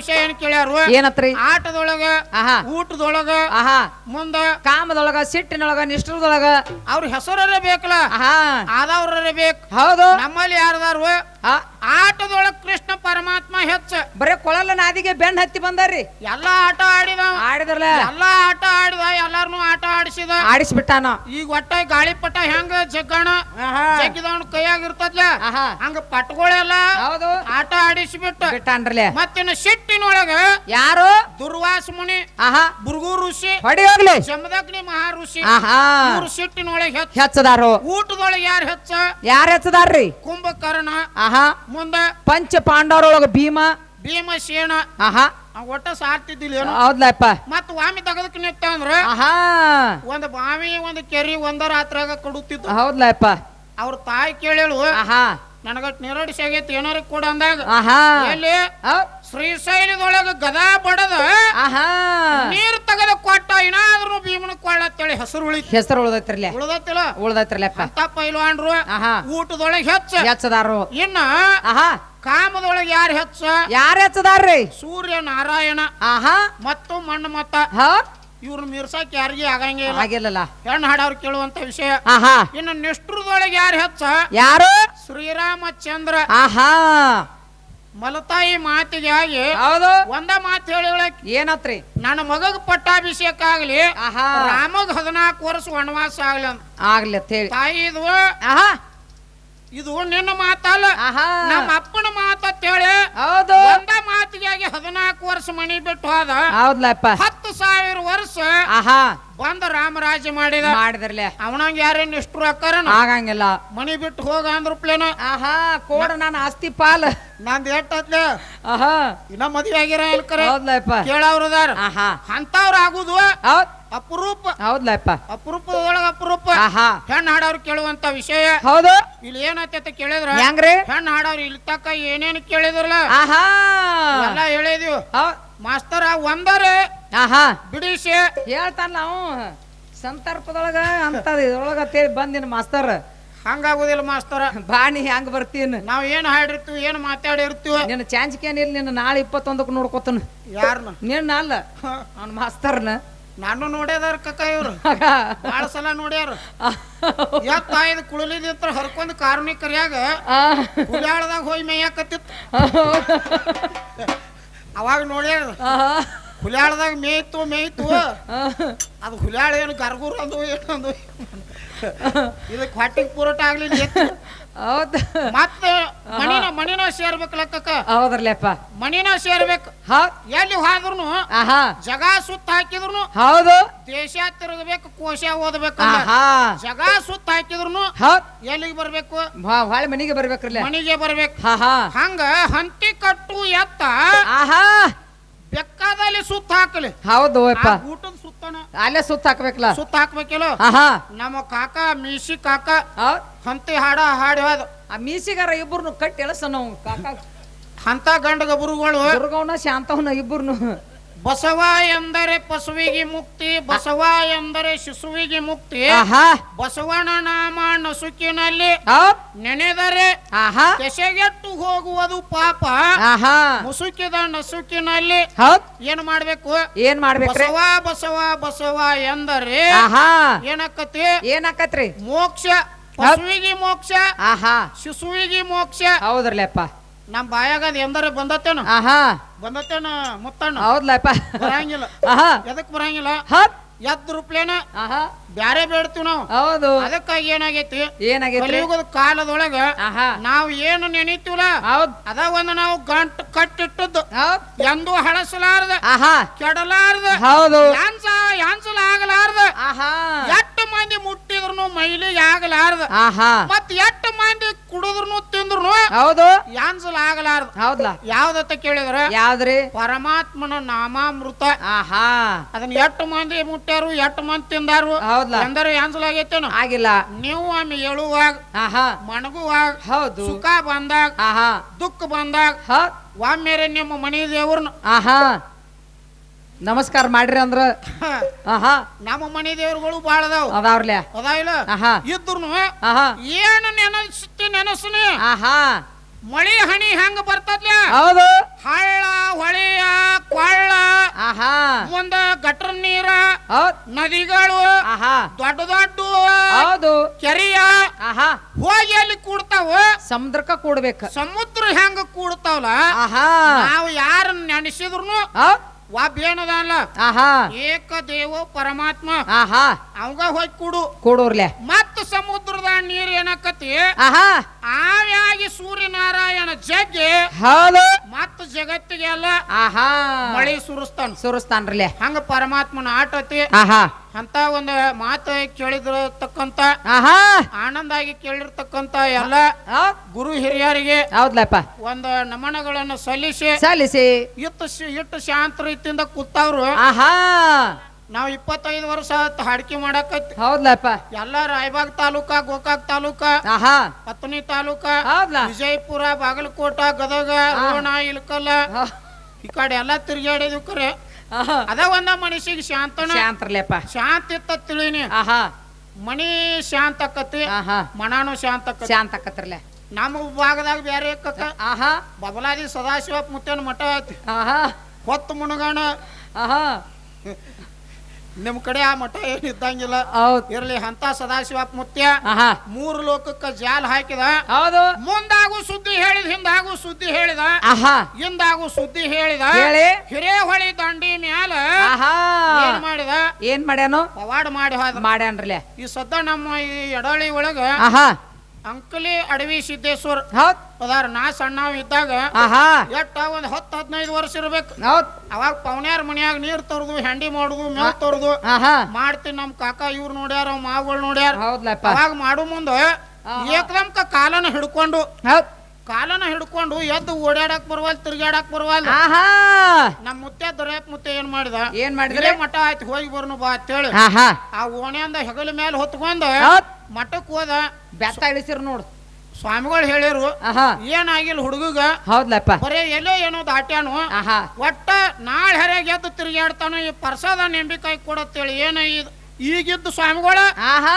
ವಿಷಯ ಏನ್ ಕೇಳ್ಯಾರು? ಏನತ್ರಿ? ಆಟದೊಳಗ ಊಟದೊಳಗ ಮುಂದ ಕಾಮದೊಳಗ ಸಿಟ್ಟಿನೊಳಗ ನಿಷ್ಠರದೊಳಗ. ಅವ್ರ ಹೆಸರೇ ಬೇಕಲ್ಲ? ಆದವ್ರೇ ಬೇಕು. ಹೌದು. ನಮ್ಮಲ್ಲಿ ಯಾರದಾರು? ಆಟದೊಳಗ ಕೃಷ್ಣ ಪರಮಾತ್ಮ ಹೆಚ್ಚ. ಬರೇ ಕೊಳಲ ನಾದಿಗೆ ಬೆನ್ ಹತ್ತಿ ಬಂದಾರ್ರಿ. ಎಲ್ಲಾ ಆಟ ಆಡಿದ ಆಡಿದ್ರಲ್ಲ? ಎಲ್ಲಾ ಆಟ ಆಡಿದ ಎಲ್ಲಾರ್ನು ಆಟ ಆಡಿಸಿದ. ಆಡಿಸ್ಬಿಟ್ಟಾನ? ಈಗ ಒಟ್ಟ ಗಾಳಿಪಟ ಹೆಂಗ ಜಗ್ಗಣ? ಜಗ್ಗಿದವನ್ ಕೈಯಾಗ ಇರ್ತದ್ಲ? ಹಂಗ ಪಟ್ಗಳೆಲ್ಲ? ಹೌದು. ಆಟ ಆಡಿಸ್ಬಿಟ್ಟು. ಬಿಟ್ಟಾನ್ರಲ್ಲ? ಮತ್ತಿನ ಸಿಟ್ಟಿನೊಳಗ ಯಾರು? ದುರ್ವಾಸ ಮುನಿ ಆಹಾ ಬುರ್ಗು ಋಷಿ ಹೊಡಿ ಹೋಗ್ಲಿ ಮಹಾ ಆಹಾ ಮೂರು ಸಿಟ್ಟಿನೊಳಗೆ ಹೆಚ್ಚ. ಹೆಚ್ಚದಾರು. ಊಟದೊಳಗೆ ಯಾರು ಹೆಚ್ಚ? ಯಾರು ಹೆಚ್ಚದಾರ್ರಿ? ಕುಂಭಕರ್ಣ ಆಹಾ. ಮುಂದ ಪಂಚ ಪಾಂಡವರೊಳಗ ಭೀಮ. ಭೀಮಸೇನ ಆಹಾ. ಒಟ್ಟ ಸಾರ್ತಿದ್ದಿಲ್ಲ ಏನು. ಹೌದ್ಲಪ್ಪ. ಮತ್ ವಾಮಿ ತಗದಕ್ ನಿಂತ ಅಂದ್ರ ಆಹಾ. ಒಂದ್ ಬಾವಿ ಒಂದ್ ಕೆರಿ ಒಂದ ರಾತ್ರಾಗ ಕೊಡುತ್ತಿದ್ದ ಹೌದ್ಲಪ್ಪ. ಅವ್ರ ತಾಯಿ ಕೇಳೇಳು ಆಹಾ. ನನಗಟ್ ನಿರಡಿಸಿ ಆಗೈತಿ ಏನಾರ ಕೊಡ ಅಂದಾಗ ಆಹಾ. ಎಲ್ಲಿ. ಶ್ರೀಶೈಲದೊಳಗ ಗದಾ ಬಡದ. ಆಹಾ. ನೀರ್ ತಗದ ಕೊಟ್ಟ ಏನಾದ್ರೂ ಭೀಮನ ಕೊಳ್ಳತ್ತೇಳಿ ಹೆಸರು ಉಳಿ ಹೆಸರು ಉಳ್ದೈತ್ರಲ್ಲ. ಉಳದೈತಿಲ್ಲ. ಉಳ್ದೈತ್ರಲ್ಲಪ್ಪ. ಅಂತ ಪೈಲ್ವಾನ್ರು ಆಹಾ. ಊಟದೊಳಗೆ ಹೆಚ್ಚ. ಹೆಚ್ಚದಾರು. ಇನ್ನ ಆಹಾ. ಕಾಮದೊಳಗೆ ಯಾರು ಹೆಚ್ಚ? ಯಾರು ಹೆಚ್ಚದಾರ್ರಿ? ಸೂರ್ಯ ನಾರಾಯಣ. ಆಹಾ. ಮತ್ತು ಮಣ್ಣ ಮತ್ತ. ಹೌದ್ ಇವ್ರ ಮೀರ್ಸಕ್ ಯಾರಿಗೆ ಆಗಂಗೆ ಇಲ್ಲ. ಆಗಿಲ್ಲಲ್ಲ ಹೆಣ್ಣು ಹಾಡವ್ರು ಕೇಳುವಂತ ವಿಷಯ. ಆಹಾ. ಇನ್ನು ನಿಷ್ಠುರದೊಳಗೆ ಯಾರು ಹೆಚ್ಚ? ಯಾರು? ಶ್ರೀರಾಮಚಂದ್ರ. ಆಹಾ. ಮಲತಾಯಿ ಮಾತಿಗೆ ಆಗಿ ಹೌದು. ಒಂದ ಮಾತು ಹೇಳಿ ಏನತ್ರಿ? ನನ್ನ ಮಗಗ್ ಪಟ್ಟಾಭಿಷೇಕ ಆಗ್ಲಿ ಆಹಾ. ರಾಮಗ್ ಹದಿನಾಲ್ಕು ವರ್ಷ ವನವಾಸ ಆಗ್ಲಿ ಅಂತ. ಆಗ್ಲಿ ಅಂತ ಹೇಳಿ. ತಾಯಿ ಇದು. ಆಹಾ. ಇದು ನಿನ್ನ ಮಾತಲ್ಲ. ನಮ್ಮ ಅಪ್ಪನ ಮಾತ ಹೇಳಿ ಹೌದು. ಒಂದ ಮಾತಿಗೆ ಆಗಿ ಹದಿನಾಲ್ಕು ವರ್ಷ ಮನಿ ಬಿಟ್ಟು ಹೋದ. ಹೌದ್ಲಪ್ಪ. ಹತ್ತು ಸಾವಿರ ವರ್ಷ ಆಹಾ. ಬಂದ ರಾಮರಾಜ ಮಾಡಿದ. ಮಾಡಿದ್ರಲೆ ಅವನಂಗ ಯಾರೇನು ಇಷ್ಟು ಆಗಂಗಿಲ್ಲ. ಮನಿ ಬಿಟ್ಟು ಹೋಗ ಅಂದ್ರ ಪ್ಲೇನ. ಆಹಾ ಕೋಡ ನಾನು ಆಸ್ತಿ ಪಾಲ್. ನಂದ್ ಎಟ್ಟತ್ಲೆ ಆಹಾ. ಇನ್ನ ಮದ್ವೆ ಆಗಿರ ಹೇಳ್ಕರ ಹೌದ್ಲಪ್ಪ. ಕೇಳವ್ರದಾರ. ಆಹಾ. ಅಂತವ್ರ ಆಗುದು. ಹೌದ್. ಅಪರೂಪ. ಹೌದ್ಲಪ್ಪ. ಒಳಗ ಅಪರೂಪ. ಆಹಾ. ಹೆಣ್ಣು ಕೇಳುವಂತ ವಿಷಯ. ಹೌದು. ಇಲ್ಲಿ ಏನೈತೆ ಕೇಳಿದ್ರ? ಹೆಂಗ್ರಿ ಹೆಣ್ಣು ಹಾಡವ್ರು ಇಲ್ಲಿ ತಕ್ಕ ಏನೇನು ಕೇಳಿದ್ರಲ್ಲ? ಆಹಾ. ಎಲ್ಲ ಹೇಳಿದ್ವಿ. ಮಾಸ್ತರ ಒಂದರೆ ಆಹಾ. ಬಿಡಿಸಿ. ಹೇಳ್ತಾನ ನಾವು. ಸಂತರ್ಪದೊಳಗ ಅಂತ ಇದ್ರೊಳಗ ತೇಳಿ ಬಂದಿನ ಮಾಸ್ತರ್. ಹಂಗಾಗುದಿಲ್ಲ ಮಾಸ್ತರ. ಬಾಣಿ ಹೆಂಗ್ ಬರ್ತೀನಿ? ನಾವ್ ಏನ್ ಹಾಡಿರ್ತೀವಿ ಏನ್ ಮಾತಾಡಿರ್ತೀವಿ? ನಿನ್ನ ಚಾಂಚಿಕೇನಿಲ್ಲ ನಿನ್ನ ನಾಳೆ ಇಪ್ಪತ್ತೊಂದಕ್ಕೆ ನೋಡ್ಕೊತನ. ಯಾರನ್ನ ನಿನ್ನ ಅಲ್ಲ. ಅವ್ನ ಮಾಸ್ತರ್ನ. ನಾನು ನೋಡ್ಯದಾರ ಕಕ್ಕ ಇವ್ರು. ಬಹಳ ಸಲ ನೋಡ್ಯಾರ. ಯಾಕ ಇದು ಕುಳಲಿದಿತ್ರ ಹರ್ಕೊಂಡ್ ಕಾರುಣಿ ಕರಿಯಾಗ ಕುಳಿಯಾಳದಾಗ ಹೋಗಿ ಮೇಯಾಕತ್ತಿತ್ತು. ಅವಾಗ ನೋಡ್ಯಾರ. ಹುಲ್ಯಾಳದಾಗ ಮೇಯ್ತು ಮೇಯ್ತು. ಅದು ಹುಲ್ಯಾಳ ಏನು ಗರ್ಗುರ್ ಅಂದು ಏನಂದು ಇದಕ್ಕೆ ಹೊಟ್ಟಿಗೆ ಪೂರಟ ಆಗ್ಲಿಲ್ಲ ಎತ್ತು. ಹೌದ. ಮತ್ತೆ ಮಣಿನ ಮಣಿನ ಸೇರ್ಬೇಕು ಲೆಕ್ಕಕ್ಕ. ಹೌದ್ರಲ್ಲಪ್ಪ. ಮಣಿನ ಸೇರ್ಬೇಕು. ಹೌದ್ ಎಲ್ಲಿ ಹೋದ್ರು ಆಹಾ. ಜಗ ಸುತ್ತ ಹಾಕಿದ್ರು ಹೌದು. ದೇಶ ತಿರುಗಬೇಕು ಕೋಶ ಓದಬೇಕು ಆಹಾ. ಜಗ ಸುತ್ತ ಹಾಕಿದ್ರು ಹೌದ್ ಎಲ್ಲಿಗೆ ಬರ್ಬೇಕು? ಭಾ- ಹೊಳ್ಳಿ ಮನಿಗೆ ಬರ್ಬೇಕ್ರಲ್ಲ. ಮನಿಗೆ ಬರ್ಬೇಕು. ಹಾ ಹಾ. ಹಂಗ ಹಂತಿ ಕಟ್ಟು ಎತ್ತ ಆಹಾ. ಬೆಕ್ಕದಲ್ಲಿ ಸುತ್ತ ಹಾಕಲಿ. ಹೌದು ಯಪ್ಪ ಊಟದ ಅಲ್ಲೇ ಸುತ್ತ ಹಾಕ್ಬೇಕಲ್ಲ. ಸುತ್ತ ಹಾಕ್ಬೇಕಿಲ್ಲ. ಆಹಾ ನಮ್ಮ ಕಾಕ ಮೀಸಿ ಕಾಕ ಆ, ಹಂತಿ ಹಾಡ ಹಾಡಿ ಹೋದ ಆ ಮೀಸಿಗಾರ ಇಬ್ಬರನ್ನು ಕಟ್ಟಿ ಎಳಸ ನಾವು ಕಾಕ. ಹಂತ ಗಂಡ ಗಬರುಗಳು ದುರ್ಗವನ ಶಾಂತವನ ಇಬ್ಬರನ್ನು ಬಸವ ಎಂದರೆ ಪಶುವಿಗೆ ಮುಕ್ತಿ ಬಸವ ಎಂದರೆ ಶಿಶುವಿಗೆ ಮುಕ್ತಿ. ಆಹಾ. ಬಸವನ ನಾಮ ನಸುಕಿನಲ್ಲಿ ನೆನೆದರೆ ಆಹಾ. ಕೆಸೆಗೆಟ್ಟು ಹೋಗುವುದು ಪಾಪ. ಆಹಾ. ಮುಸುಕಿದ ನಸುಕಿನಲ್ಲಿ ಹೌದ್. ಏನ್ ಮಾಡ್ಬೇಕು? ಏನ್ ಮಾಡ್ಬೇಕು ಬಸವ ಬಸವ ಬಸವ ಎಂದರೆ ಆಹಾ. ಏನಕ್ಕತಿ ಏನಾಕತ್ರಿ ಮೋಕ್ಷ. ಪಶುವಿಗೆ ಮೋಕ್ಷ. ಆಹಾ. ಶಿಶುವಿಗೆ ಮೋಕ್ಷ. ಹೌದ್ರಲ್ಲಪ್ಪ. ನಮ್ ಬಾಯಾಗ ಅದ್ ಎಂದರೆ ಬಂದತ್ತೇನು? ಆಹಾ. ಬಂದತ್ತೇನ ಮುತ್ತಣ್ಣ? ಹೌದ್ಲಪ್ಪ. ಬರಂಗಿಲ್ಲ. ಆಹಾ. ಎದಕ್ ಬರಂಗಿಲ್ಲ? ಹತ್ ಎದ್ ರೂಪ್ಲೇನ? ಆಹಾ. ಬ್ಯಾರೆ ಬೇಡ್ತೀವಿ ನಾವು. ಹೌದು. ಅದಕ್ಕಾಗಿ ಏನಾಗೈತಿ? ಏನಾಗೈತಿ ಕಲಿಯುಗದ ಕಾಲದೊಳಗ ಆಹಾ. ನಾವು ಏನು ನೆನೀತೀವಲ್ಲ ಹೌದ್. ಅದ ಒಂದು ನಾವು ಗಂಟು ಕಟ್ಟಿಟ್ಟದ್ದು. ಹೌದ್. ಎಂದೂ ಹಳಸಲಾರ್ದ. ಆಹಾ. ಕೆಡಲಾರ್ದ. ಹೌದು. ಯಾಂಸ ಯಾಂಸಲಾಗಲಾರ್ದ. ಆಹಾ. ಎಟ್ಟು ಮಂದಿ ಮುಟ್ಟಿದ್ರು ಮೈಲಿ ಆಗಲಾರ್ದ ಆಹಾ. ಮತ್ ಎಷ್ಟು ಮಂದಿ ಕುಡಿದ್ರು ತಿಂದ್ರು ಹೌದು. ಯಾನ್ಸಲ್ ಆಗಲಾರ್ದು. ಹೌದ್ಲ? ಯಾವ್ದತ್ತ ಕೇಳಿದ್ರ? ಯಾವ್ದ್ರಿ? ಪರಮಾತ್ಮನ ನಾಮಾಮೃತ. ಆಹಾ. ಅದನ್ನ ಎಷ್ಟು ಮಂದಿ ಮುಟ್ಟ್ಯಾರು ಎಷ್ಟು ಮಂದಿ ತಿಂದಾರು? ಹೌದ್ಲ? ಯಾನ್ಸಲ್ ಆಗೈತೇನು? ಆಗಿಲ್ಲ. ನೀವು ಒಮ್ಮೆ ಹೇಳುವಾಗ ಆಹಾ. ಮಣಗುವಾಗ ಹೌದು. ಸುಖ ಬಂದಾಗ ಆಹಾ. ದುಃಖ ಬಂದಾಗ ಹ? ಒಮ್ಮೆರೆ ನಿಮ್ಮ ಮನೆ ದೇವ್ರನ್ನ. ಆಹಾ. ನಮಸ್ಕಾರ ಮಾಡ್ರಿ ಅಂದ್ರ. ಆಹಾ. ನಮ್ಮ ಮನೆ ದೇವ್ರುಗಳು ಬಾಳ ಅದಾವ. ಅದಾವ್ರಲ್ಯ ಅದಾವಿಲ್ಲ ಆಹಾ. ಇದ್ರು ಆಹಾ. ಏನು ನೆನಸ್ತಿ ನೆನಸ್ನಿ ಆಹಾ. ಮಳಿ ಹನಿ ಹೆಂಗ್ ಬರ್ತದ್ಲ? ಹೌದು. ಹಳ್ಳ ಹೊಳೆಯ ಕೊಳ್ಳ ಆಹಾ. ಮುಂದ ಗಟ್ರ ನೀರ ನದಿಗಳು ಆಹಾ. ದೊಡ್ಡ ದೊಡ್ಡ ಹೌದು. ಕೆರೆಯ ಆಹಾ. ಹೋಗಿ ಅಲ್ಲಿ ಕೂಡ್ತಾವ. ಸಮುದ್ರಕ್ಕ ಕೂಡ್ಬೇಕು. ಸಮುದ್ರ ಹೆಂಗ ಕೂಡ್ತಾವಲ್ಲ? ಆಹಾ. ನಾವು ಯಾರನ್ನ ನೆನೆಸಿದ್ರು ಏನದಲ್ಲ ಆಹಾ. ಏಕ ದೇವೋ ಪರಮಾತ್ಮ. ಆಹಾ. ಅವಂಗ ಹೋಗಿ ಕೂಡು. ಕೂಡೂರ್ಲೆ. ಮತ್ತ ಸಮುದ್ರದ ನೀರ್ ಏನಕತಿ ಆಹಾ. ಆಯಾಗಿ ಸೂರ್ಯನಾರಾಯಣ ಜಗ್ಗಿ ಹೌದು ಮತ್ತ ಜಗತ್ತಿಗೆಲ್ಲ ಆಹಾ. ಮಳಿ ಸುರಿಸ್ತಾನ. ಸುರಿಸ್ತಾನ್ರಲೆ ಹಂಗ ಪರಮಾತ್ಮನ ಆಟತಿ. ಆಹಾ. ಅಂತ ಒಂದು ಮಾತು ಕೇಳಿದಿರತಕ್ಕಂತ ಆಹಾ. ಆನಂದ ಆಗಿ ಕೇಳಿರ್ತಕ್ಕಂತ ಎಲ್ಲ ಗುರು ಹಿರಿಯರಿಗೆ ಹೌದ್ಲಪ್ಪ. ಒಂದು ನಮನಗಳನ್ನು ಸಲ್ಲಿಸಿ ಸಲ್ಲಿಸಿ. ಇಟ್ಟು ಶಿ- ಇಟ್ಟು ಶಾಂತ ರೀತಿಯಿಂದ ಕೂತವ್ರು. ಆಹಾ. ನಾವು ಇಪ್ಪತ್ತೈದು ವರ್ಷ ಆಯ್ತು ಹಾಡಿಕೆ ಮಾಡಕತ್ತಿ. ಹೌದ್ಲಪ್ಪ. ಎಲ್ಲ ರಾಯಬಾಗ್ ತಾಲೂಕ ಗೋಕಾಕ್ ತಾಲೂಕ ಆಹಾ. ಪತ್ನಿ ತಾಲೂಕ ಹೌದ್ಲ. ವಿಜಯಪುರ ಬಾಗಲಕೋಟ ಗದಗ ರೋಣ ಇಲ್ಕಲ್ಲ ಈ ಕಡೆ ಎಲ್ಲ ತಿರ್ಗಾಡಿದ್ವಿ ಕರೆ. ಆಹಾ. ಅದ ಒಂದ ಮನುಷ್ಯಗೆ ಶಾಂತನ. ಶಾಂತ್ರಲೆಪ್ಪ. ಶಾಂತ ಇತ್ತ ತಿಳಿನಿ. ಆಹಾ. ಮನಿ ಶಾಂತ ಆಕತಿ ಆಹಾ. ಮನಾನು ಶಾಂತ ಆಕತಿ ಶಾಂತ ಆಕತ್ರಲೆ. ನಮ್ಮ ಭಾಗದಾಗ ಬೇರೆ ಆಕತ್ತ. ಆಹಾ. ಬಬಲಾದಿ ಸದಾಶಿವ ಮುತ್ತೇನ ಮಠ ಐತಿ. ಆಹಾ. ಹೊತ್ತು ಮುಣಗಾಣ ಆಹಾ. ನಿಮ್ ಕಡೆ ಆ ಮಠ ಏನ್ ಇದ್ದಂಗಿಲ್ಲ. ಹೌದ್. ಇರ್ಲಿ ಅಂತ ಸದಾಶಿವ ಮುತ್ಯ. ಆಹಾ. ಮೂರು ಲೋಕಕ್ಕ ಜಾಲ್ ಹಾಕಿದ. ಹೌದು. ಮುಂದಾಗು ಸುದ್ದಿ ಹೇಳಿದ ಹಿಂದಾಗು ಸುದ್ದಿ ಹೇಳಿದ. ಆಹಾ. ಹಿಂದಾಗು ಸುದ್ದಿ ಹೇಳಿದ. ಹೇಳಿ. ಹಿರೇಹೊಳಿ ದಂಡಿ ಮ್ಯಾಲ ಆಹಾ. ಏನ್ ಮಾಡಿದ? ಏನ್ ಮಾಡ್ಯಾನು? ಪವಾಡ ಮಾಡಿ ಹೋದ. ಮಾಡ್ಯಾನ್ರಲೆ ಈ ಸದ್ದ ನಮ್ಮ ಈ ಎಡಳಿ ಒಳಗ ಆಹಾ. ಅಂಕಲಿ ಅಡವಿ ಸಿದ್ದೇಶ್ವರ್. ಹೌದ್. ಅದಾರ ನಾ ಸಣ್ಣವ್ ಇದ್ದಾಗ ಆಹಾ. ಎಟ್ಟ ಒಂದ್ ಹತ್ತು ಹದಿನೈದು ವರ್ಷ ಇರ್ಬೇಕು. ಹೌದ್. ಅವಾಗ ಪವನ್ಯಾರ ಮನ್ಯಾಗ ನೀರ್ ತರದು ಹೆಂಡಿ ಮಾಡುದು ಮೇವ್ ತರದು. ಆಹಾ. ಮಾಡ್ತೀನಿ ನಮ್ ಕಾಕ ಇವ್ರು ನೋಡ್ಯಾರ ಅವ್ ಮಾವುಗಳು ನೋಡ್ಯಾರ. ಹೌದ್ಲಪ್ಪ. ಅವಾಗ ಮಾಡು ಮುಂದ ಏಕದಮ್ಕ ಕಾಲನ ಹಿಡ್ಕೊಂಡು ಹೌದ್. ಕಾಲನ ಹಿಡ್ಕೊಂಡು ಎದ್ದು ಓಡಾಡಕ್ ಬರ್ವಲ್ ತಿರ್ಗಾಡಕ್ ಬರ್ವಲ್ ಆಹಾ! ನಮ್ ಮುತ್ತೆ ದೊರೆಯಪ್ಪ ಮುತ್ತೆ ಏನ್ ಮಾಡಿದ? ಏನ್ ಮಾಡಿದ್ರೆ? ಮಠ ಆಯ್ತು ಹೋಗಿ ಬರ್ನು ಬಾ ಅಂತೇಳಿ ಹೇಳಿ. ಆ ಓಣೆಯಿಂದ ಹೆಗಲ ಮೇಲೆ ಹೊತ್ಕೊಂಡು ಹೌದ್. ಮಠಕ್ ಹೋದ. ಬೆತ್ತ ಇಳಿಸಿರ್ ನೋಡು. ಸ್ವಾಮಿಗಳು ಹೇಳಿರು ಆಹಾ! ಏನಾಗಿಲ್ಲ ಹುಡುಗಗ? ಹೌದ್ಲಪ್ಪ. ಬರೇ ಎಲ್ಲೋ ಏನೋ ದಾಟ್ಯಾನು ಆಹಾ! ಒಟ್ಟ ನಾಳೆ ಹೆರೆಗೆ ಎದ್ದು ತಿರುಗಾಡ್ತಾನ ಈ ಪ್ರಸಾದ ನೆಂಬಿಕಾಯಿ ಕೊಡತ್ತೇಳಿ ಏನ ಇದು ಈಗಿದ್ದು ಸ್ವಾಮಿಗಳ? ಆಹಾ!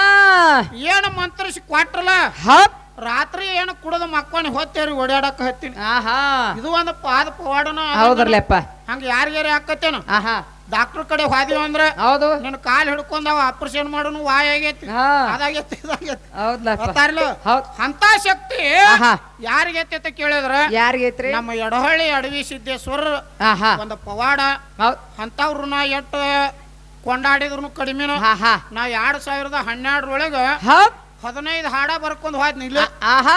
ಏನು ಮಂತ್ರಿಸಿ ಕೊಟ್ರಲ್ಲ? ಹೌದ್. ರಾತ್ರಿ ಏನು ಕುಡದ ಮಕ್ಕಳ ಹೊತ್ತೇರಿ ಓಡಾಡಕ್ ಹತ್ತೀನಿ. ಆಹಾ. ಇದು ಒಂದು ಪಾದ ಪವಾಡನ ಹೌದ್ರಲ್ಲಪ್ಪ. ಹಂಗ ಯಾರಿಗಾರಿ ಹಾಕತ್ತೇನು ಆಹಾ. ಡಾಕ್ಟರ್ ಕಡೆ ಹೋದಿವಿ ಅಂದ್ರೆ ಹೌದು. ನಿನ್ನ ಕಾಲ್ ಹಿಡ್ಕೊಂಡಾವ ಆಪರೇಷನ್ ಮಾಡೋನು ವಾಯ್ ಆಗೈತಿ. ಅದಾಗೈತಿ ಇದಾಗೈತಿ. ಅಂತ ಶಕ್ತಿ ಯಾರಿಗೈತಿ ಅಂತ ಕೇಳಿದ್ರ ಯಾರಿಗೈತ್ರಿ? ನಮ್ಮ ಎಡಹಳ್ಳಿ ಅಡವಿ ಸಿದ್ದೇಶ್ವರ ಆಹಾ. ಒಂದು ಪವಾಡ. ಅಂತವ್ರನ್ನ ಎಟ್ಟು ಕೊಂಡಾಡಿದ್ರು ಕಡಿಮೆನು. ಆಹಾ. ನಾ ಎರಡ್ ಸಾವಿರದ ಹನ್ನೆರಡರೊಳಗ ಹದಿನೈದು ಹಾಡ ಬರ್ಕೊಂಡ್ ಹೋಯ್ತು ನಿಲ್ಲ ಆಹಾ.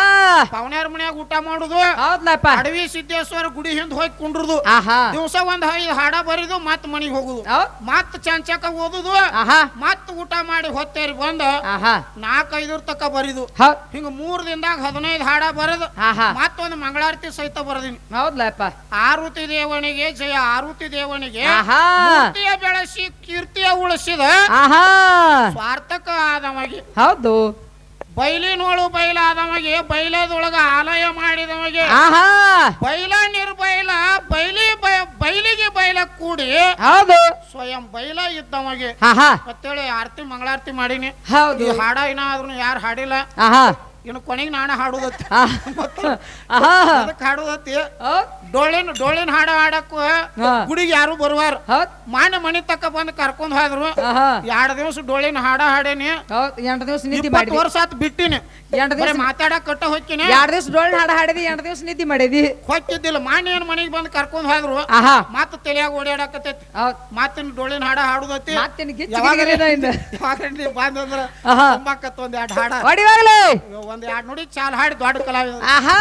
ಪವನ್ಯಾರ ಮನ್ಯಾಗ ಊಟ ಮಾಡುದು ಹೌದ್ಲಪ್ಪ. ಅಡವಿ ಸಿದ್ದೇಶ್ವರ ಗುಡಿ ಹಿಂದ್ ಹೋಗಿ ಕುಂಡ್ರದು ಆಹಾ. ದಿವಸ ಒಂದ್ ಐದು ಹಾಡ ಬರಿದು ಮತ್ ಮನಿಗ್ ಹೋಗುದು. ಹೌದ್. ಮತ್ ಚಂಚಕ ಓದುದು ಆಹಾ. ಮತ್ ಊಟ ಮಾಡಿ ಹೊತ್ತೇರಿ ಬಂದ ಆಹಾ. ನಾಲ್ಕೈದರ ತಕ ಬರಿದು. ಹೌದ್. ಹಿಂಗ ಮೂರ್ ದಿನದಾಗ ಹದಿನೈದು ಹಾಡ ಬರದು ಆಹಾ. ಮತ್ತೊಂದು ಮಂಗಳಾರತಿ ಸಹಿತ ಬರದಿನಿ. ಹೌದ್ಲಪ್ಪ. ಆರುತಿ ದೇವನಿಗೆ ಜಯ ಆರುತಿ ದೇವನಿಗೆ ಆಹಾ. ಮೂರ್ತಿಯ ಬೆಳೆಸಿ ಕೀರ್ತಿಯ ಉಳಿಸಿದ ಆಹಾ. ಸ್ವಾರ್ಥಕ ಆದವಾಗಿ ಹೌದು. ಬೈಲಿನೋಳು ಆದವಾಗಿ ಬೈಲದೊಳಗ ಆಲಯ ಮಾಡಿದವಗೆ. ಬೈಲ ನಿರ್ಬೈಲ ಬೈಲಿ ಬೈಲಿಗೆ ಬೈಲ ಕೂಡಿ ಹೌದು. ಸ್ವಯಂ ಬೈಲ ಇದ್ದವಗೆ. ಮತ್ತೇಳಿ ಆರತಿ ಮಂಗಳಾರತಿ ಮಾಡೀನಿ. ಹೌದು. ಹಾಡ ಏನಾದ್ರು ಯಾರು ಹಾಡಿಲ್ಲ. ಇನ್ನು ಕೊನೆಗೆ ನಾನು ಹಾಡುದತ್ತ. ಅದಕ್ಕೆ ಹಾಡುದತ್ತಿ. ಡೋಳಿನ ಡೋಳಿನ ಡೊಳ್ಳಿನ ಹಾಡ ಹಾಡಕ್ಕೂ. ಗುಡಿಗೆ ಯಾರು ಬರುವಾರ? ಮಾನ ಮಾನ್ಯ ಮನಿ ತಕ್ಕ ಬಂದು ಕರ್ಕೊಂಡ್ ಹೋದ್ರು. ಎರಡ್ ದಿವಸ ಡೋಳಿನ ಹಾಡ ಹಾಡೇನಿ. ಎಂಟು ದಿವಸ ನಿದ್ದೆ ಮಾಡಿ ವರ್ಷ ಆತ್ ಬಿಟ್ಟಿನಿ. ಎಂಟು ದಿವಸ ಮಾತಾಡಕ್ ಕಟ್ಟ ಹೋಗ್ತೀನಿ ಎರಡು ದಿವಸ ಡೋಳಿನ ಹಾಡ ಹಾಡಿದಿ ಎಂಟು ದಿವಸ ನಿಧಿ ಮಾಡಿದಿ. ಹೊಕ್ಕಿದ್ದಿಲ್ಲ. ಮಾನ್ಯ ಮನೆಗೆ ಬಂದು ಕರ್ಕೊಂಡ್ ಹೋದ್ರು. ಮತ್ತ ತಲೆಯಾಗ ಓಡಾಡಕತ್ತೈತಿ ಹೌದ್ ಮಾತಿನ ಡೊಳ್ಳಿನ ಹಾಡ ಹಾಡುದತ್ತಿ. ಮತ್ತೇನು ಬಂದಂದ್ರ ಆಹಾ. ತುಂಬಾಕತ್ ಒಂದ್ ಎರಡು ಹಾಡ. ಒಂದ್ ಎರಡು ನೋಡಿ ಚಾಲ್ ಹಾಡಿ ದೊಡ್ಡ ಕಲಾವಿದ. ಆಹಾ!